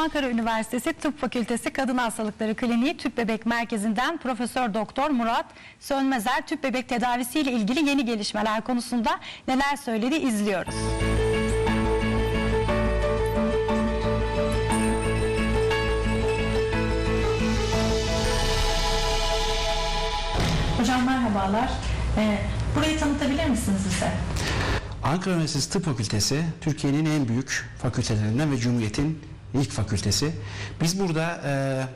Ankara Üniversitesi Tıp Fakültesi Kadın Hastalıkları Kliniği Tüp Bebek Merkezi'nden Profesör Doktor Murat Sönmezer tüp bebek tedavisiyle ilgili yeni gelişmeler konusunda neler söyledi izliyoruz. Hocam merhabalar. Ee, burayı tanıtabilir misiniz bize? Ankara Üniversitesi Tıp Fakültesi Türkiye'nin en büyük fakültelerinden ve Cumhuriyet'in ilk fakültesi. Biz burada e,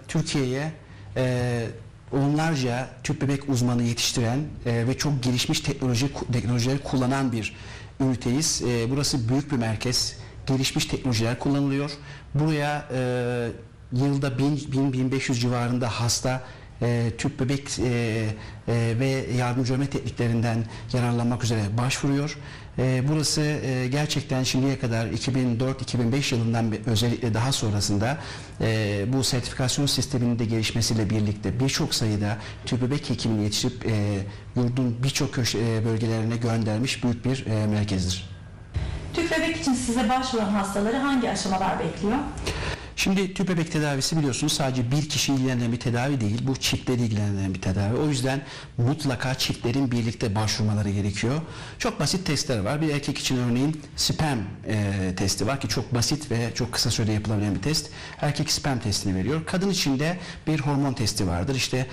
Türkiye'ye e, onlarca tüp bebek uzmanı yetiştiren e, ve çok gelişmiş teknoloji teknolojileri kullanan bir üniteyiz. E, burası büyük bir merkez. Gelişmiş teknolojiler kullanılıyor. Buraya e, yılda 1000-1500 civarında hasta e, tüp bebek e, e, ve yardımcı ölme tekniklerinden yararlanmak üzere başvuruyor. E, burası e, gerçekten şimdiye kadar 2004-2005 yılından özellikle daha sonrasında e, bu sertifikasyon sisteminin de gelişmesiyle birlikte birçok sayıda tüp bebek hekimini yetiştirip e, yurdun birçok e, bölgelerine göndermiş büyük bir e, merkezdir. Tüp bebek için size başvuran hastaları hangi aşamalar bekliyor? Şimdi tüp bebek tedavisi biliyorsunuz sadece bir kişi ilgilenen bir tedavi değil. Bu çiftleri ilgilenen bir tedavi. O yüzden mutlaka çiftlerin birlikte başvurmaları gerekiyor. Çok basit testler var. Bir erkek için örneğin sperm e, testi var ki çok basit ve çok kısa sürede yapılabilen bir test. Erkek sperm testini veriyor. Kadın için de bir hormon testi vardır. İşte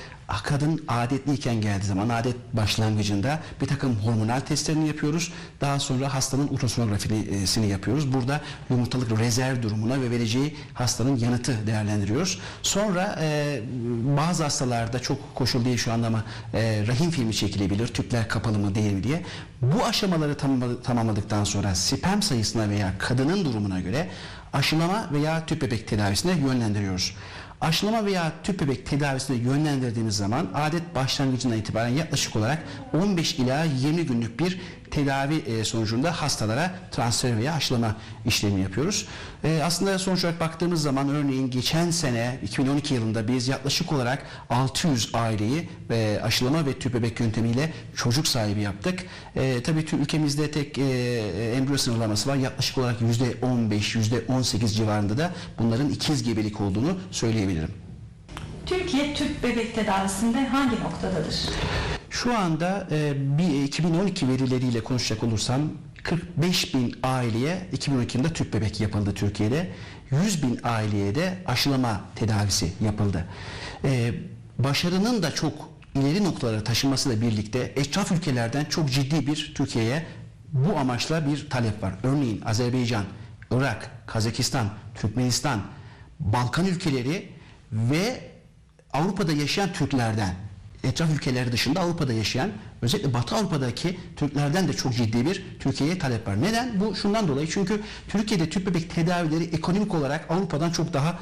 kadın adetliyken geldiği zaman adet başlangıcında bir takım hormonal testlerini yapıyoruz. Daha sonra hastanın ultrasonografisini yapıyoruz. Burada yumurtalık rezerv durumuna ve vereceği hastanın yanıtı değerlendiriyoruz. Sonra e, bazı hastalarda çok koşul değil şu anda ama e, rahim filmi çekilebilir. Tüpler kapalı mı değil mi diye. Bu aşamaları tamamladı- tamamladıktan sonra sperm sayısına veya kadının durumuna göre aşılama veya tüp bebek tedavisine yönlendiriyoruz. Aşılama veya tüp bebek tedavisine yönlendirdiğimiz zaman adet başlangıcından itibaren yaklaşık olarak 15 ila 20 günlük bir tedavi e, sonucunda hastalara transfer veya aşılama işlemi yapıyoruz. E, Aslında sonuç olarak baktığımız zaman örneğin geçen sene 2012 yılında biz yaklaşık olarak 600 aileyi e, aşılama ve tüp bebek yöntemiyle çocuk sahibi yaptık. Tabii ülkemizde tek embriyo sınırlaması var. Yaklaşık olarak %15, %18 civarında da bunların ikiz gebelik olduğunu söyleyebilirim. Türkiye tüp bebek tedavisinde hangi noktadadır? Şu anda e, bir 2012 verileriyle konuşacak olursam 45 bin aileye 2012 yılında tüp bebek yapıldı Türkiye'de. 100 bin aileye de aşılama tedavisi yapıldı. E, başarının da çok ileri noktalara taşınmasıyla birlikte etraf ülkelerden çok ciddi bir Türkiye'ye bu amaçla bir talep var. Örneğin Azerbaycan, Irak, Kazakistan, Türkmenistan, Balkan ülkeleri ve Avrupa'da yaşayan Türklerden etraf ülkeleri dışında Avrupa'da yaşayan özellikle Batı Avrupa'daki Türklerden de çok ciddi bir Türkiye'ye talep var. Neden? Bu şundan dolayı çünkü Türkiye'de tüp bebek tedavileri ekonomik olarak Avrupa'dan çok daha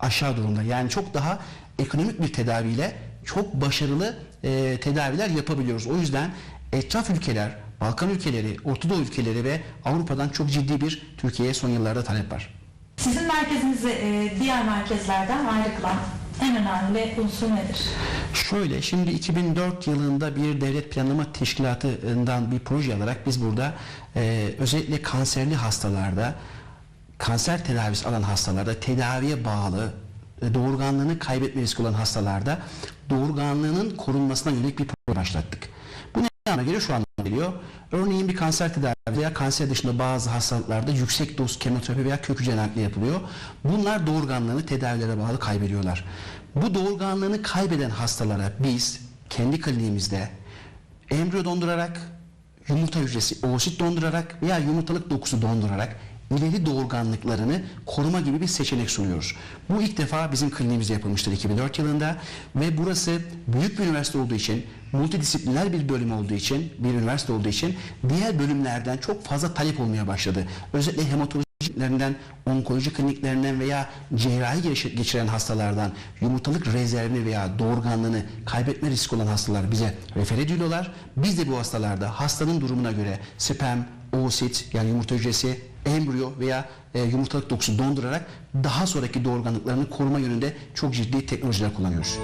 aşağı durumda. Yani çok daha ekonomik bir tedaviyle çok başarılı e, tedaviler yapabiliyoruz. O yüzden etraf ülkeler, Balkan ülkeleri, Orta Doğu ülkeleri ve Avrupa'dan çok ciddi bir Türkiye'ye son yıllarda talep var. Sizin merkezinizi e, diğer merkezlerden ayrı kılan en önemli unsur nedir? Şöyle şimdi 2004 yılında bir devlet planlama teşkilatından bir proje alarak biz burada e, özellikle kanserli hastalarda kanser tedavisi alan hastalarda tedaviye bağlı e, doğurganlığını kaybetme riski olan hastalarda doğurganlığının korunmasına yönelik bir proje başlattık. Anlama geliyor? Şu anlama geliyor. Örneğin bir kanser tedavisi veya kanser dışında bazı hastalıklarda yüksek doz kemoterapi veya kök hücre nakli yapılıyor. Bunlar doğurganlığını tedavilere bağlı kaybediyorlar. Bu doğurganlığını kaybeden hastalara biz kendi kliniğimizde embriyo dondurarak, yumurta hücresi, oosit dondurarak veya yumurtalık dokusu dondurarak ileri doğurganlıklarını koruma gibi bir seçenek sunuyoruz. Bu ilk defa bizim kliniğimizde yapılmıştır 2004 yılında ve burası büyük bir üniversite olduğu için, multidisipliner bir bölüm olduğu için, bir üniversite olduğu için diğer bölümlerden çok fazla talep olmaya başladı. Özellikle hematoloji onkoloji kliniklerinden veya cerrahi geçi- geçiren hastalardan yumurtalık rezervini veya doğurganlığını kaybetme riski olan hastalar bize refer ediliyorlar. Biz de bu hastalarda hastanın durumuna göre sperm, oosit yani yumurta hücresi, embriyo veya e, yumurtalık dokusu dondurarak daha sonraki doğurganlıklarını koruma yönünde çok ciddi teknolojiler kullanıyoruz.